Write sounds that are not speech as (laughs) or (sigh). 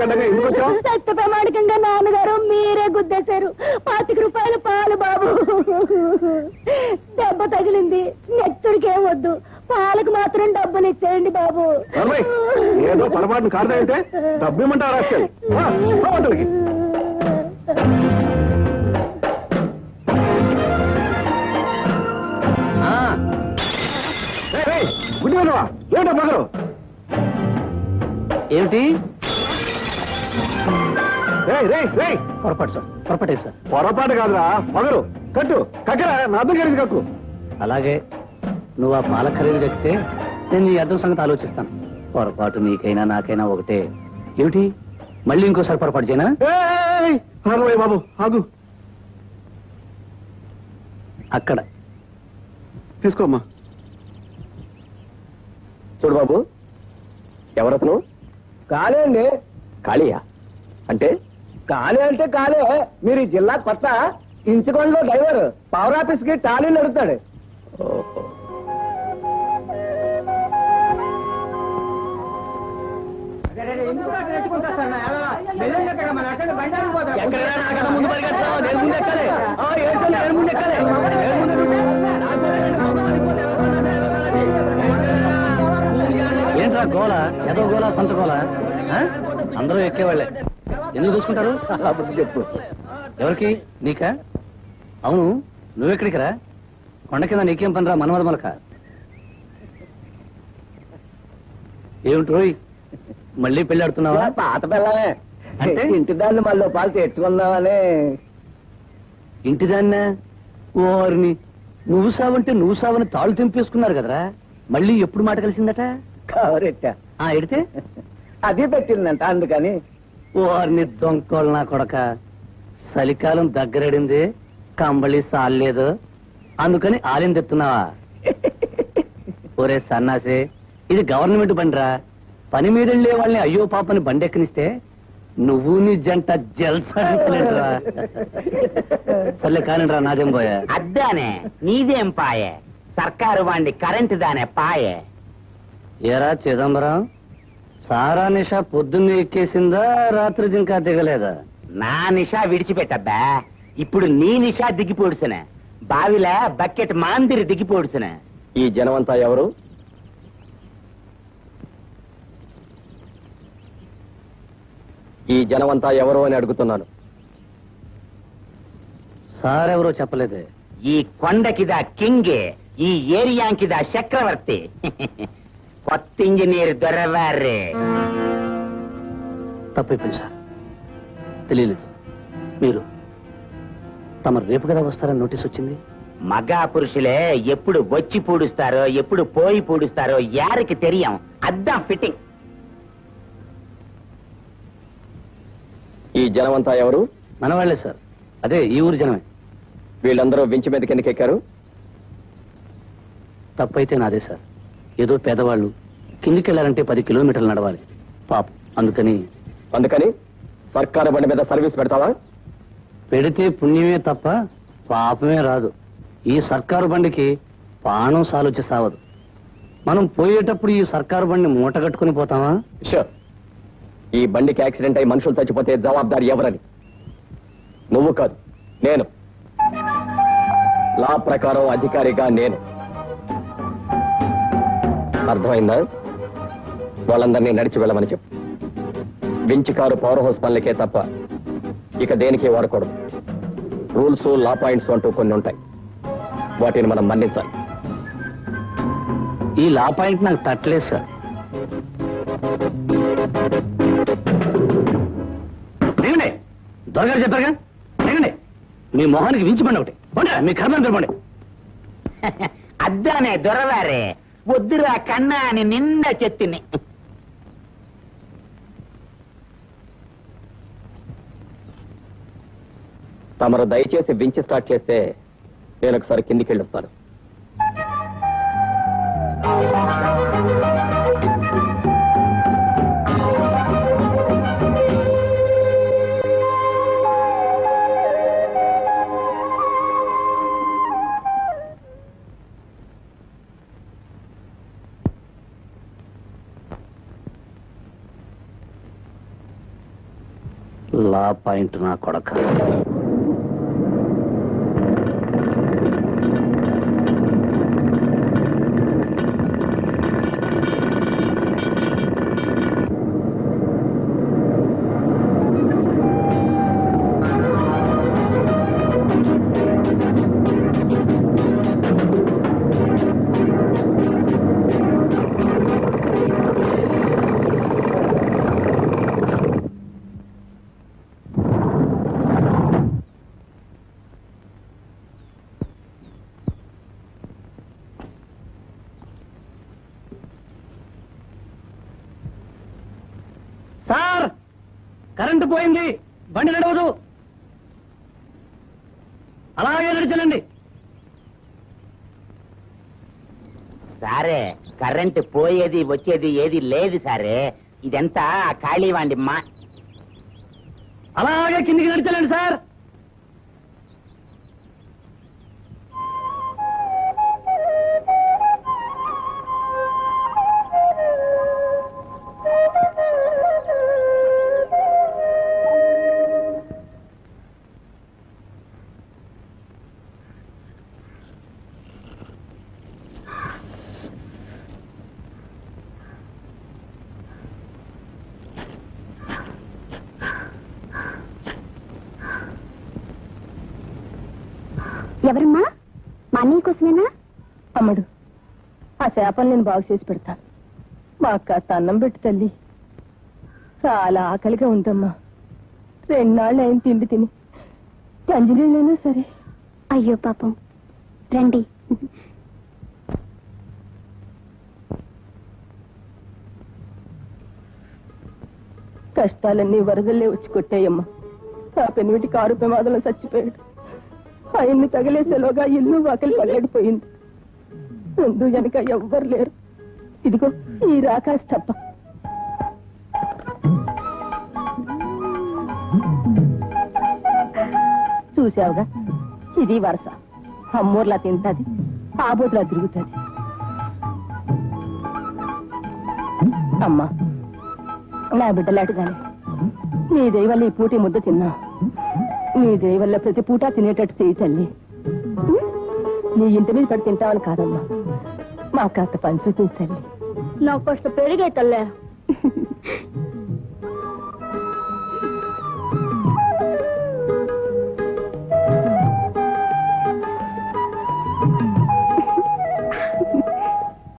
ఎందుకు వచ్చావు? సత్య ప్రమాణికంగా నాన్నగారు మీరే గుద్దేశారు. పాతిక రూపాయలు పాలు బాబు. దెబ్బ తగిలింది. నెత్తుడికేం వద్దు. పాలకు మాత్రం డబ్బులు ఇచ్చేయండి బాబు. నర్మయ్, ఏదో పొరపాటున అయితే డబ్బు ఇమ్మంటావు రాస్కెల్. ఆ, పో అవతలికి. రేయ్, రేయ్, గుడ్డి వెధవా, ఏంటో పగలు? ఏమిటి? పొరపాటు సార్. పొరపాటే సార్. పొరపాటు కాదురా. పగలు కట్టు కక్కరా నా అర్థం కలిసి కక్కు. అలాగే నువ్వు ఆ పాల ఖరీదు ఎక్కితే నేను నీ అర్థం సంగతి ఆలోచిస్తాను. పొరపాటు నీకైనా నాకైనా ఒకటే. ఏమిటి? మళ్ళీ ఇంకోసారి పొరపాటు చేయనా? బాబు ఆగు. అక్కడ. తీసుకోమ్మా చూడు బాబు ఎవరతను? కాలే అండి. కాళీయా అంటే? కాలే అంటే కాలే. మీరు ఈ జిల్లా కొత్త ఇంచుకొండలో డ్రైవర్. పవర్ ఆఫీస్కి టాలీ నడుతాడు ఏంట్రా గోళ ఏదో గోళ సొంత గోళ అందరూ ఎక్కేవాళ్ళే. ఎందుకు చూసుకుంటారు? చెప్పు. ఎవరికి? నీకా? అవును నువ్వెక్కడికి రా? కొండ కింద నీకేం పనిరా మనమద మొలక ఏమిటి మళ్ళీ పెళ్ళాడుతున్నావా పాత పిల్లలే. అంటే? ఇంటి దాన్ని మళ్ళీ పాలు తెచ్చుకుందామని ఇంటిదాన్నా ఓరిని నువ్వు సావంటే నువ్వు సావని తాళ్ళు తెంపేసుకున్నారు కదరా? మళ్ళీ ఎప్పుడు మాట కలిసిందట? కవరెట్టా. ఆ ఎడితే? అది పెట్టిందంట అందుకని. ఓరిని దొంకోళ్ళు నా కొడక. చలికాలం దగ్గరడింది కంబళి సాలేదు అందుకని ఆలిందెత్తున్నావా ఒరే సన్నాసే ఇది గవర్నమెంట్ బండిరా? పని మీద వెళ్ళే వాళ్ళని అయ్యో పాపని బండెక్కనిస్తే నువ్వు నీ జంట జల్సా. సర్లే కానిరా నాదేం పోయా? అద్దానే నీదేం పాయే? సర్కారు వాండి కరెంటు దానే పాయే. ఏరా చిదంబరం? సారా నిషా పొద్దున్న ఎక్కేసిందా రాత్రి ఇంకా దిగలేదా? నా నిషా విడిచిపెట్టబ్బా. ఇప్పుడు నీ నిషా దిగిపోడుసనే. బావిల బకెట్ మాందిరి దిగిపోడుసనే. ఈ జనమంతా ఎవరు? ఈ జనమంతా ఎవరు అని అడుగుతున్నాను. సారెవరో చెప్పలేదే. ఈ కొండకిదా కింగే ఈ ఏరియాంకిదా చక్రవర్తి. (laughs) కొత్త ఇంజనీర్ దొరవారే. తప్పైపోయింది సార్. తెలియలేదు. మీరు తమ రేపు కదా వస్తారని నోటీస్ వచ్చింది? మగా పురుషులే ఎప్పుడు వచ్చి పూడుస్తారో ఎప్పుడు పోయి పూడుస్తారో యారికి తెలియం. అద్దాం ఫిట్టింగ్ ఈ జనమంతా ఎవరు? మనవాళ్ళే సార్. అదే ఈ ఊరి జనమే. వీళ్ళందరూ వించి మీద కిందకి ఎక్కారు? తప్పైతే నాదే సార్. ఏదో పేదవాళ్ళు కిందికి వెళ్ళాలంటే పది కిలోమీటర్లు నడవాలి. పాపం. అందుకని అందుకని సర్కారు బండి మీద సర్వీస్ పెడతావా? పెడితే పుణ్యమే తప్ప పాపమే రాదు. ఈ సర్కారు బండికి పానం సాలొచ్చి సావదు. మనం పోయేటప్పుడు ఈ సర్కారు బండి మూట కట్టుకుని పోతామా? షూర్ ఈ బండికి యాక్సిడెంట్ అయి మనుషులు చచ్చిపోతే జవాబాదారి ఎవరని? నువ్వు కాదు నేను. లా ప్రకారం అధికారిగా నేను. అర్థమైందా? వాళ్ళందరినీ నడిచి వెళ్ళమని చెప్పు. వించి కారు పవర్ హౌస్ పనులకే తప్ప ఇక దేనికి వాడకూడదు. రూల్స్ లా పాయింట్స్ అంటూ కొన్ని ఉంటాయి. వాటిని మనం మన్నించాలి. ఈ లా పాయింట్ నాకు తట్టలేదు సార్. దిగండి. దొరగారు చెప్పారుగా? దిగండి. మీ మొహానికి వించబండి ఒకటి. మీ కర్మని పిలవండి (laughs) అద్దానే దొరవారే. వద్దురా కన్నా అని నిండా చెత్తిని తమరు దయచేసి వించి స్టార్ట్ చేస్తే నేను ఒకసారి కిందికి వెళ్ళొస్తాను పాయింట్ నా కొడక. కరెంటు పోయింది. బండి నడవదు. అలాగే నడిచనండి. సారే కరెంట్ పోయేది వచ్చేది ఏది లేదు సారే. ఇదంతా ఖాళీవాండి మా అలాగే కిందికి నడిచలండి సార్. ఎవరమ్మా? మా అన్నయ్య కోసమేనా? అమ్మడు. ఆ చేపలు నేను బాగు చేసి పెడతాను మా అక్క అన్నం పెట్టి తల్లి. చాలా ఆకలిగా ఉందమ్మా. రెండాళ్ళు అయిన తిండి తిని. గంజినీళ్ళైనా సరే? అయ్యో పాపం. రండి. కష్టాలన్నీ వరదల్లే వచ్చి కొట్టాయమ్మా. ఆ పెనిమిటి కారు ప్రమాదంలో చచ్చిపోయాడు. ఆయన్ని తగిలేసేలోగా ఇల్లు వాకిలి పల్లడిపోయింది ముందు వెనక ఎవ్వరు లేరు. ఇదిగో ఈ రాకాశ తప్ప. చూసావుగా ఇది వరస. అమ్మూర్లా తింటది ఆబోట్లా తిరుగుతుంది. అమ్మా నా బిడ్డలాటుగానే నీ దయవల్ల ఈ పూటి ముద్ద తిన్నా నీ దయవల్ల ప్రతి పూట తినేటట్టు చేయి తల్లి. నీ ఇంటి మీద పడి తింటావని కాదమ్మా. మా కాస్త పంచు తల్లి నాకు ఫస్ట్ పెరిగే తల్లే.